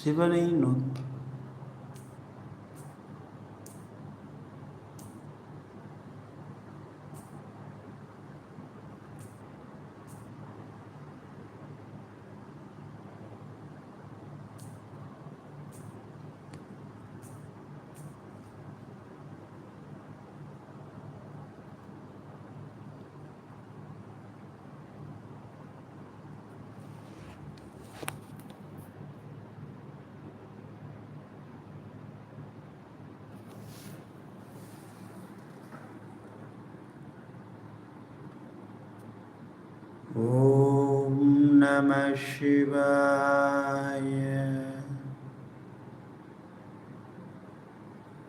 சிவனை நோக்கி ஓம் நம சிவாய.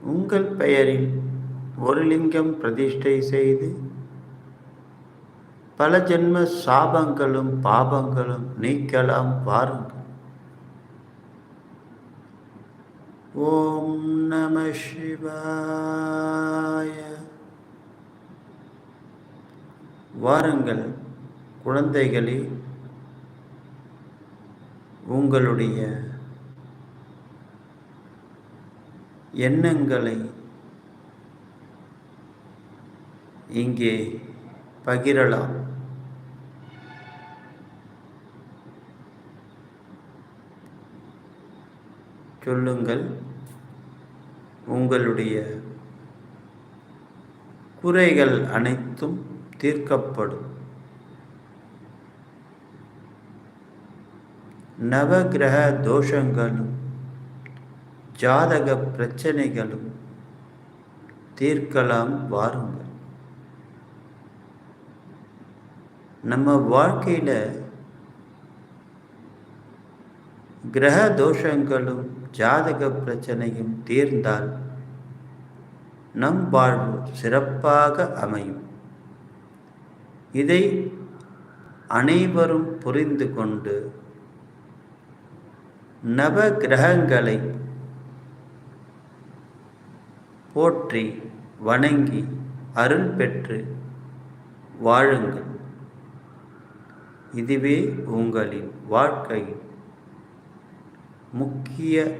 உங்கள் பெயரில் ஒரு லிங்கம் பிரதிஷ்டை செய்து பல ஜென்ம சாபங்களும் பாபங்களும் நீக்கலாம் வாருங்கள். ஓம் நம சிவாய. வாருங்கள் குழந்தைகளே உங்களுடைய எண்ணங்களை இங்கே பகிரலாம். சொல்லுங்கள். உங்களுடைய குறைகள் அனைத்தும் தீர்க்கப்படும். நவகிரக தோஷங்களும் ஜாதக பிரச்சனைகளும் தீர்க்கலாம் வாருங்கள். நம்ம வாழ்க்கையில் கிரக தோஷங்களும் ஜாதக பிரச்சனையும் தீர்ந்தால் நம் வாழ்வு சிறப்பாக அமையும். இதை அனைவரும் புரிந்து கொண்டு நவ கிரகங்களை போற்றி வணங்கி அருள் பெற்று வாழுங்கள். இதுவே உங்களின் வாழ்க்கையின் முக்கிய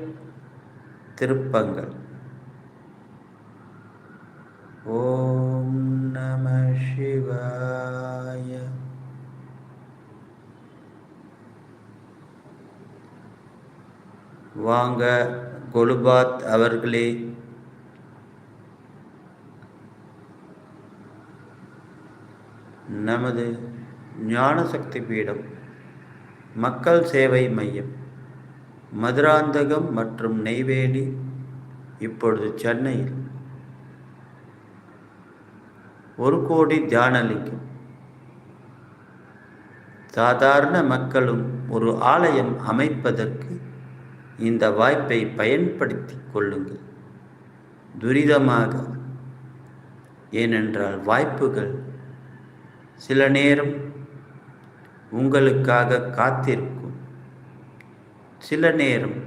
திருப்பங்கள். ஓம் நம சிவா வாங்க கொலுபாத் அவர்களே. நமது ஞானசக்தி பீடம் மக்கள் சேவை மையம். மதுராந்தகம் மற்றும் நெய்வேலி இப்பொழுது சென்னையில். ஒரு கோடி தியானலிங்கம் சாதாரண மக்களும் ஒரு ஆலயம் அமைப்பதற்கு இந்த வாய்ப்பை பயன்படுத்தி கொள்ளுங்கள். துரிதமாக. ஏனென்றால் வாய்ப்புகள் சில நேரம் உங்களுக்காக காத்திருக்கும். சில நேரம்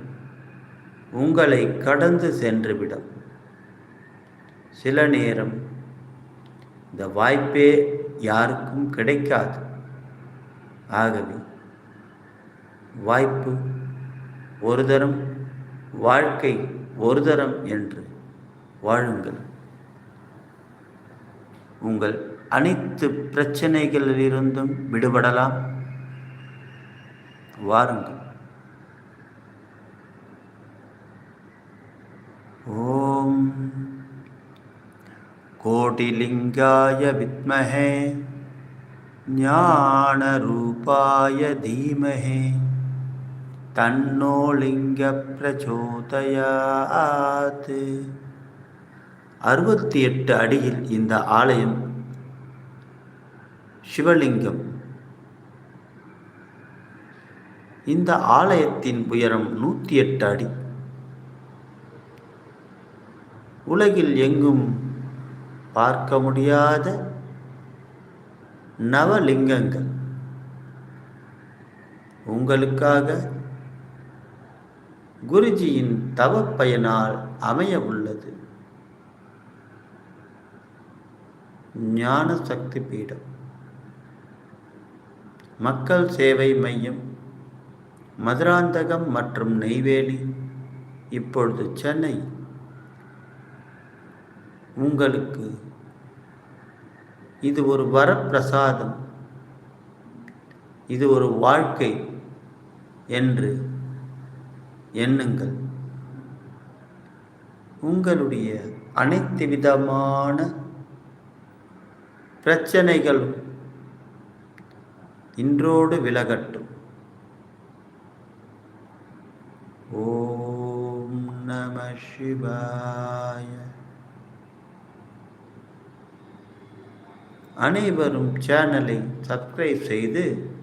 உங்களை கடந்து சென்றுவிடும். சில நேரம் இந்த வாய்ப்பே யாருக்கும் கிடைக்காது. ஆகவே வாய்ப்பு ஒரு தரம் வாழ்க்கை ஒரு தரம் என்று வாழுங்கள். உங்கள் அனைத்து பிரச்சனைகளிலிருந்தும் விடுபடலாம். வாருங்கள். ஓம். கோடிலிங்காய வித்மஹே ஞான ரூபாய தீமஹே. தன்னோலிங்க பிரச்சோதயாத் அறுபத்தி எட்டு அடியில் இந்த ஆலயம் சிவலிங்கம். இந்த ஆலயத்தின் உயரம் நூற்றி எட்டு அடி. உலகில் எங்கும் பார்க்க முடியாத நவலிங்கங்கள். உங்களுக்காக குருஜியின் தவப்பயனால் அமைய உள்ளது. ஞான சக்தி பீடம். மக்கள் சேவை மையம் மதுராந்தகம் மற்றும் நெய்வேலி. இப்பொழுது சென்னை. உங்களுக்கு இது ஒரு வரப்பிரசாதம். இது ஒரு வாழ்க்கை என்று எண்ணுங்கள். உங்களுடைய அனைத்து விதமான பிரச்சனைகளும் இன்றோடு விலகட்டும். ஓம் நம சிவாய. அனைவரும் சேனலை சப்ஸ்கிரைப் செய்து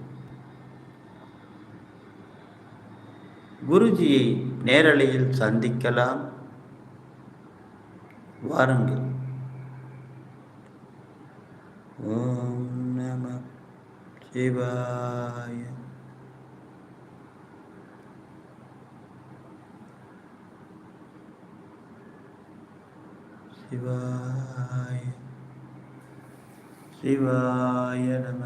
குருஜியை நேரலையில் சந்திக்கலாம். வாருங்கள். ஓம் நம சிவாய. சிவாய. சிவாய நம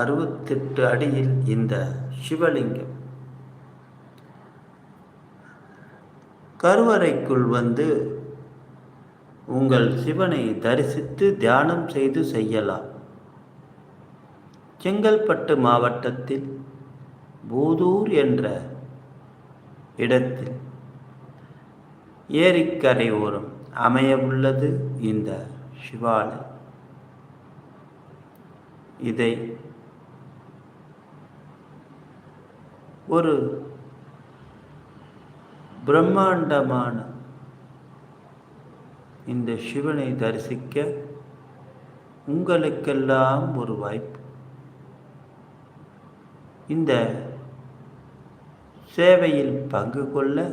அறுபத்தெட்டு அடியில் இந்த சிவலிங்கம். கருவறைக்குள் வந்து உங்கள் சிவனை தரிசித்து தியானம் செய்து செய்யலாம். செங்கல்பட்டு மாவட்டத்தில் பூதூர் என்ற இடத்தில் ஏரிக்கரை ஓரம் அமைய உள்ளது இந்த சிவாலயம். இதை ஒரு பிரம்மாண்டமான இந்த சிவனை தரிசிக்க உங்களுக்கெல்லாம் ஒரு வாய்ப்பு. இந்த சேவையில் பங்கு கொள்ள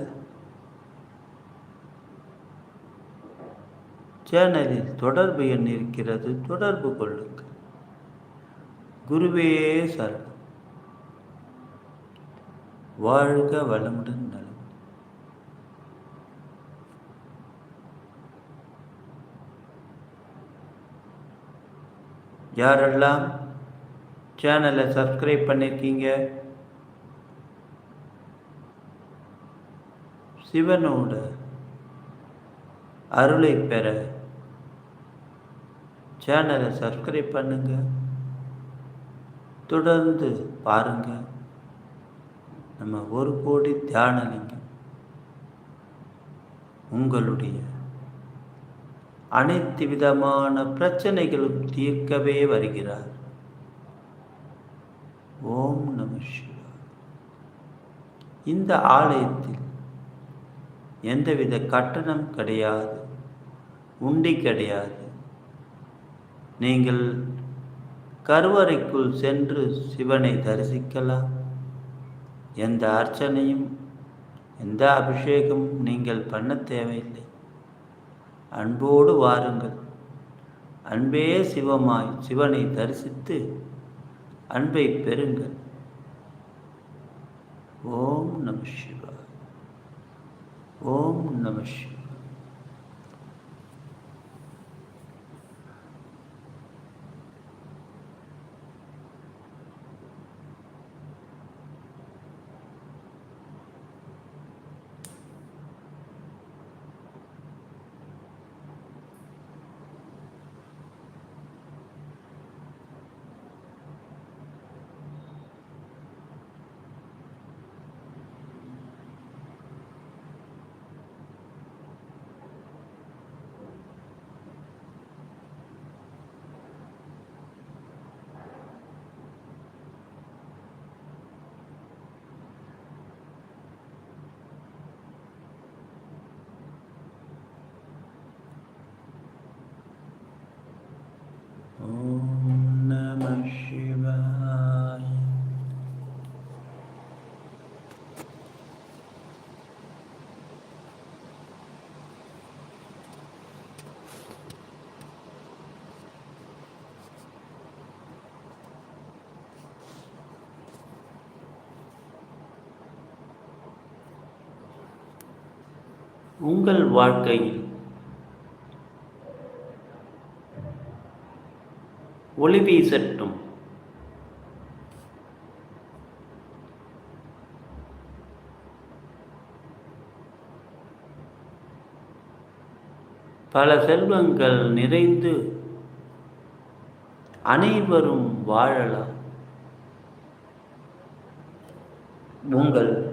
சேனலில் தொடர்பு எண் இருக்கிறது தொடர்பு கொள்ளுங்கள். குருவே சரணம் வாழ்க வளமுடன் நலம் யாரெல்லாம் சேனலை சப்ஸ்கிரைப் பண்ணியிருக்கீங்க சிவனோட அருளை பெற சேனலை சப்ஸ்கிரைப் பண்ணுங்க. தொடர்ந்து பாருங்கள் நம்ம ஒரு கோடி தியானலிங்கம் உங்களுடைய அனைத்து விதமான பிரச்சனைகளும் தீர்க்கவே வருகிறார். ஓம் நம இந்த ஆலயத்தில் எந்தவித கட்டணம் கிடையாது உண்டி கிடையாது. நீங்கள் கருவறைக்குள் சென்று சிவனை தரிசிக்கலாம். எந்த அர்ச்சனையும் எந்த அபிஷேகமும் நீங்கள் பண்ண தேவையில்லை. அன்போடு வாருங்கள். அன்பே சிவமாய் சிவனை தரிசித்து அன்பை பெறுங்கள். ஓம் நம சிவாய். ஓம் நம சிவாய். உங்கள் வாழ்க்கையில் ஒளி வீசட்டும். பல செல்வங்கள் நிறைந்து அனைவரும் வாழலாம். உங்கள்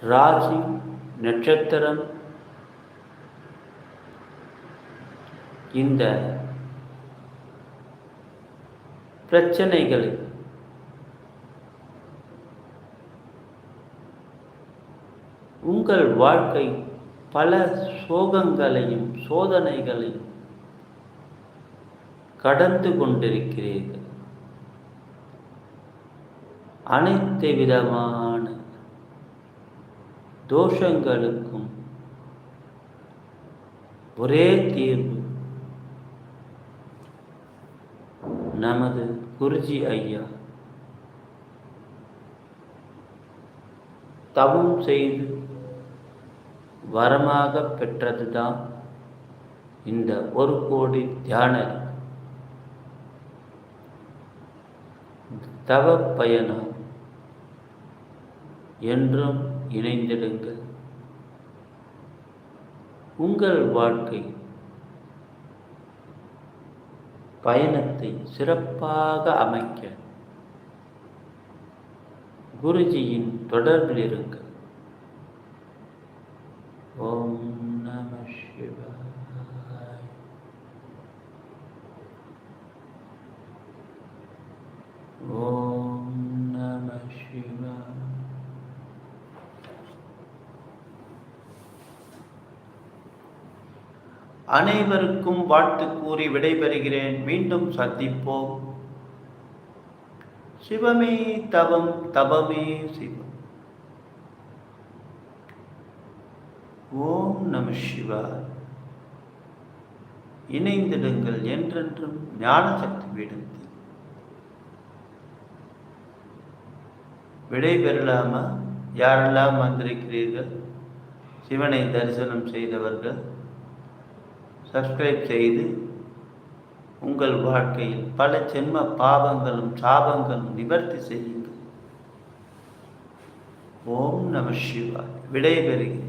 ராசி நட்சத்திரம். இந்த பிரச்சனைகளை உங்கள் வாழ்க்கை பல சோகங்களையும் சோதனைகளையும் கடந்து கொண்டிருக்கிறீர்கள். அனைத்து விதமான தோஷங்களுக்கும் ஒரே தீர்வு நமது குருஜி ஐயா. தவம் செய்து வரமாக பெற்றதுதான் இந்த ஒரு கோடி தியான தவ பயணம் என்றும் இணைந்திடுங்கள். உங்கள் வாழ்க்கை பயணத்தை சிறப்பாக அமைக்க குருஜியின் தொடர்பில் இருங்கள். ஓம் நம சிவாய். ஓம் நம சிவாய் அனைவருக்கும் வாழ்த்து கூறி விடைபெறுகிறேன். மீண்டும் சந்திப்போம். சிவமே தவம் தவமே சிவம். ஓம் நம சிவா இணைந்திடுங்கள் என்றென்றும் ஞான சக்தி விடைபெறலாமா? யாரெல்லாம் வந்திருக்கிறீர்கள்? சிவனை தரிசனம் செய்தவர்கள். சப்ஸ்கிரைப் செய்து உங்கள் வாழ்க்கையில் பல ஜென்ம பாவங்களும் சாபங்களும் நிவர்த்தி செய்யுங்கள். ஓம் நம சிவாய். விடைபெறுகிறேன்.